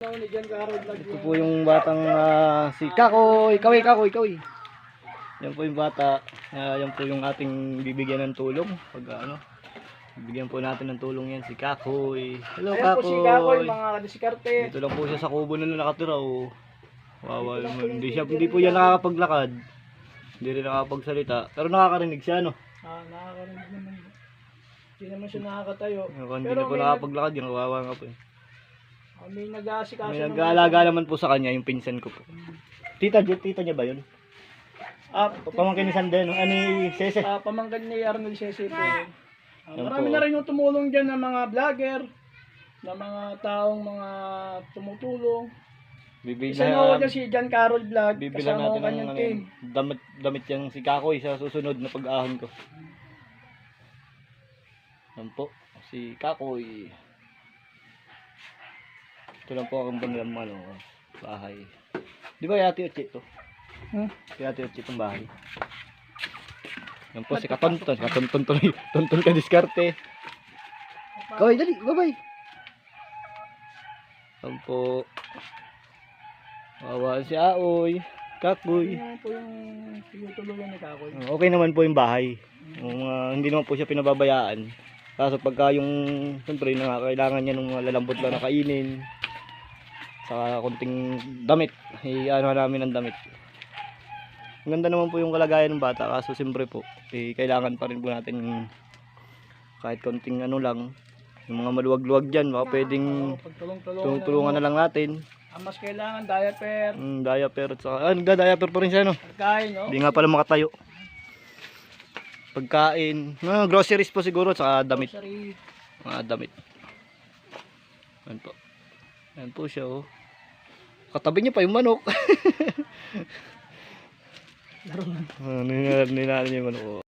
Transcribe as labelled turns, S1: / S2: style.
S1: Ito po yung batang ah, si Kakoy, Kakoy, Kakoy, Kakoy. Yan po yung bata. Ah, yan po yung ating bibigyan ng tulong. Pag ano, bibigyan po natin ng tulong yan si Kakoy. Hello,
S2: Ayan po si Kakoy,
S1: Kakoy.
S2: mga kadiskarte.
S1: Dito lang po siya sa kubo na nakatira. Oh. Naman. Hindi, siya, hindi po yan nakakapaglakad. Hindi rin nakakapagsalita. Pero nakakarinig siya, no?
S2: Ah, nakakarinig naman. Hindi naman siya nakakatayo.
S1: Hindi na po
S2: may
S1: nakapaglakad, yung kawawa nga po. Eh.
S2: Ah, may nag-aasikaso.
S1: May
S2: naman.
S1: nag-aalaga naman po sa kanya, yung pinsan ko po. Tita, tita niya ba yun?
S2: Ah,
S1: Pamangkin ni Sande, no? Ani, Sese.
S2: ah, pamangkin ni Arnold Sese po. Ah,
S1: Yan
S2: marami
S1: po.
S2: na rin yung tumulong dyan ng mga vlogger, ng mga taong mga tumutulong.
S1: Bibigyan
S2: Isa na ako dyan si John Carol Vlog, kasama ko kanyang
S1: ano,
S2: team.
S1: yan, damit, damit yung si Kakoy sa susunod na pag-ahon ko. Yan po, si Kakoy. Ito lang po ang banilang ano, bahay. Di ba Ate Uchi ito?
S2: Hmm?
S1: Si Ate Uchi itong bahay. Yan po si Katonton. Katonton tuloy. Tonton ka diskarte. Kaway, dali. Bye-bye. Yan po. Wawa si Aoy. Kakoy.
S2: Yan po yung tinutulungan ni Kakoy.
S1: Okay naman po yung bahay. Yung, ah, hindi naman po siya pinababayaan. Kaso pagka yung, siyempre, na kailangan niya ng mga lalambot lang na kainin. Saka konting damit. I-ano namin ng damit. Ang ganda naman po yung kalagayan ng bata. Kaso siyempre po, eh, kailangan pa rin po natin kahit konting ano lang. Yung mga maluwag-luwag dyan, baka pwedeng
S2: Oo, pagtulong-tulungan
S1: tulong-tulungan na lang natin.
S2: Ang mas kailangan, diaper,
S1: Mm, diaper at saka, ah, nagda-diaper pa rin siya no.
S2: pagkain, no?
S1: Hindi nga pala makatayo. Pagkain. Ah, groceries po siguro. Saka damit. Mga damit. Ayan po. Ayan po siya oh. Katabi niya pa yung manok.
S2: Laro na.
S1: Ah, ninala niya yung manok.